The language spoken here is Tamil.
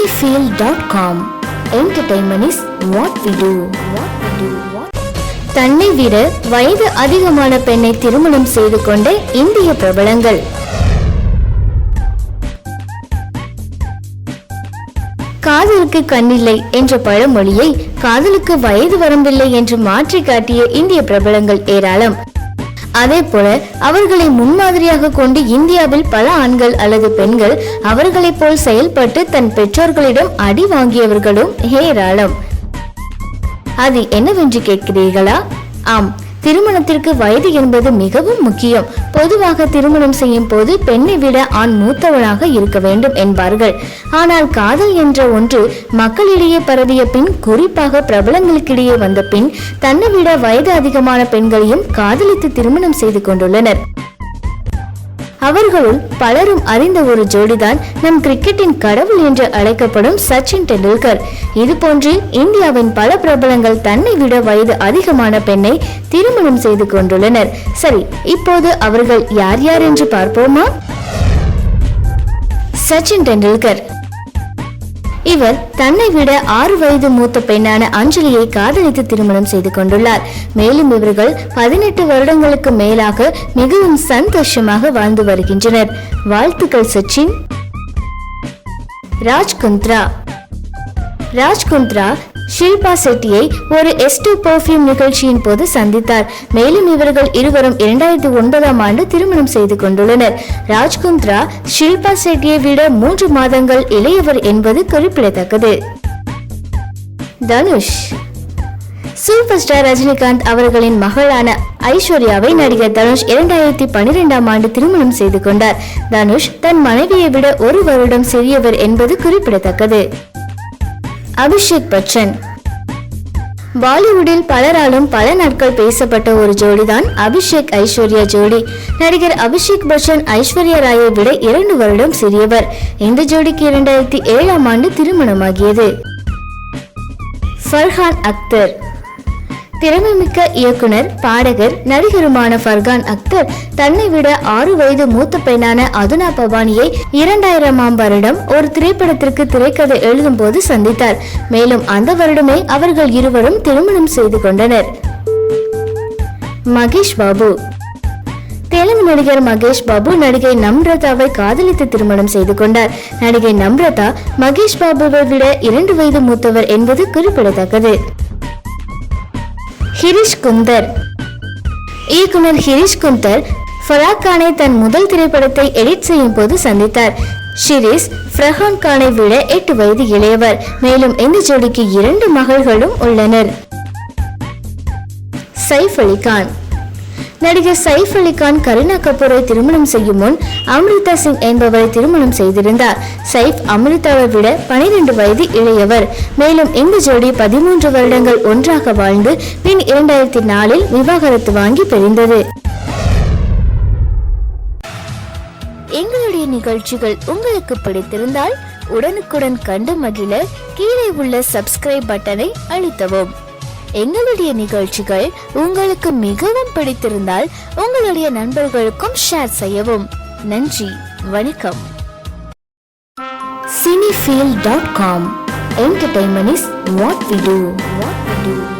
cinefield.com entertainment is what we do what we do. தன்னை விட வயது அதிகமான பெண்ணை திருமணம் செய்து கொண்ட இந்திய பிரபலங்கள். காதலுக்கு கண்ணில்லை என்ற பழமொழியை காதலுக்கு வயது வரம்பில்லை என்று மாற்றி காட்டிய இந்திய பிரபலங்கள் ஏராளம். அதே போல அவர்களை முன்மாதிரியாக கொண்டு இந்தியாவில் பல ஆண்கள் அல்லது பெண்கள் அவர்களைப் போல் செயல்பட்டு தன் பெற்றோர்களிடம் அடி வாங்கியவர்களும் ஏராளம். அது என்னவென்று கேட்கிறீர்களா? ஆம். திருமணத்திற்கு வயது என்பது மிகவும் முக்கியம். பொதுவாக திருமணம் செய்யும் போது பெண்ணை விட ஆண் மூத்தவனாக இருக்க வேண்டும் என்பார்கள். ஆனால் காதல் என்ற ஒன்று மக்களிடையே பரவிய பின் குறிப்பாக பிரபலங்களுக்கிடையே வந்த பின் தன்னை விட வயது அதிகமான பெண்களையும் காதலித்து திருமணம் செய்து கொண்டுள்ளனர். அவர்களுள் பலரும் அறிந்த ஒரு ஜோடிதான் நம் கிரிக்கெட்டின் கடவுள் என்று அழைக்கப்படும் சச்சின் டெண்டுல்கர். இதுபோன்று இந்தியாவின் பல பிரபலங்கள் தன்னை விட வயது அதிகமான பெண்ணை திருமணம் செய்து கொண்டுள்ளனர். சரி இப்போது அவர்கள் யார் யார் என்று பார்ப்போமா? சச்சின் டெண்டுல்கர். இவர் தன்னை விட ஆறு வயது மூத்த பெண்ணான அஞ்சலியை காதலித்து திருமணம் செய்து கொண்டுள்ளார். மேலும் இவர்கள் பதினெட்டு வருடங்களுக்கு மேலாக மிகவும் சந்தோஷமாக வாழ்ந்து வருகின்றனர். வாழ்த்துக்கள் சச்சின். ராஜ் குந்த்ரா ராஜ் குந்த்ரா ஷில்பா செட்டியை ஒரு எஸ்டோ பர்ஃபியூம் நிகழ்ச்சியின் போது சந்தித்தார். மேலும் இவர்கள் இருவரும் இரண்டாயிரத்தி ஒன்பதாம் ஆண்டு திருமணம் செய்து கொண்டுள்ளனர். ராஜ்குந்த்ரா ஷில்பா செட்டியை விட மூன்று மாதங்கள் இளையவர் என்பது குறிப்பிடத்தக்கது. தனுஷ். சூப்பர் ஸ்டார் ரஜினிகாந்த் அவர்களின் மகளான ஐஸ்வர்யாவை நடிகர் தனுஷ் இரண்டாயிரத்தி பனிரெண்டாம் ஆண்டு திருமணம் செய்து கொண்டார். தனுஷ் தன் மனைவியை விட ஒரு வருடம் சிறியவர் என்பது குறிப்பிடத்தக்கது. அபிஷேக் பச்சன். பாலிவுட்டில் பலராலும் பல நாட்கள் பேசப்பட்ட ஒரு ஜோடிதான் அபிஷேக் ஐஸ்வர்யா ஜோடி. நடிகர் அபிஷேக் பச்சன் ஐஸ்வர்யா ராயை விட இரண்டு வருடம் சிறியவர். இந்த ஜோடிக்கு இரண்டாயிரத்தி ஏழாம் ஆண்டு திருமணமாகியது. ஃபர்ஹான் அக்தர். திறமைமிக்க இயக்குனர் பாடகர் நடிகருமான ஃபர்கான் அக்தர் தன்னை விட ஆறு வயது மூத்த பெண்ணான அதுனா பவானியை இரண்டாயிரமாம் வருடம் ஒரு திரைப்படத்திற்கு திரைக்கதை எழுதும் போது சந்தித்தார். மேலும் அந்த வருடமே அவர்கள் இருவரும் திருமணம் செய்து கொண்டனர். மகேஷ் பாபு. தெலுங்கு நடிகர் மகேஷ் பாபு நடிகை நம்ரதாவை காதலித்து திருமணம் செய்து கொண்டார். நடிகை நம்ரதா மகேஷ் பாபுவை விட இரண்டு வயது மூத்தவர் என்பது குறிப்பிடத்தக்கது. ஹிரிஷ் குந்தர். இயக்குனர் ஹிரிஷ் குந்தர் ஃபராக் கானை தன் முதல் திரைப்படத்தை எடிட் செய்யும் போது சந்தித்தார். ஷிரிஸ் ஃப்ரஹான் கானை விட எட்டு வயது இளையவர். மேலும் இந்த ஜோடிக்கு இரண்டு மகள்களும் உள்ளனர். சைஃப் அலி கான். நடிகர் சைஃப் அலிகான் கரீனா கபூரை திருமணம் செய்யும் முன் அம்ரிதா சிங் என்பவரை திருமணம் செய்திருந்தார். சைஃப் அம்ரிதாவை விட பனிரெண்டு வயது இளையவர். மேலும் இந்த ஜோடி பதிமூன்று வருடங்கள் ஒன்றாக வாழ்ந்து பின் இரண்டாயிரத்தி நாலில் விவாகரத்து வாங்கி பிரிந்தது. எங்களுடைய நிகழ்ச்சிகள் உங்களுக்கு பிடித்திருந்தால் உடனுக்குடன் கண்டு மகிழ கீழே உள்ள சப்ஸ்கிரைப் பட்டனை அழுத்தவும். எங்களுடைய நிகழ்ச்சிகள் உங்களுக்கு மிகவும் பிடித்திருந்தால் உங்களுடைய நண்பர்களுக்கும் ஷேர் செய்யவும். நன்றி வணக்கம். Cinefeel dot com entertainment is what we do what we do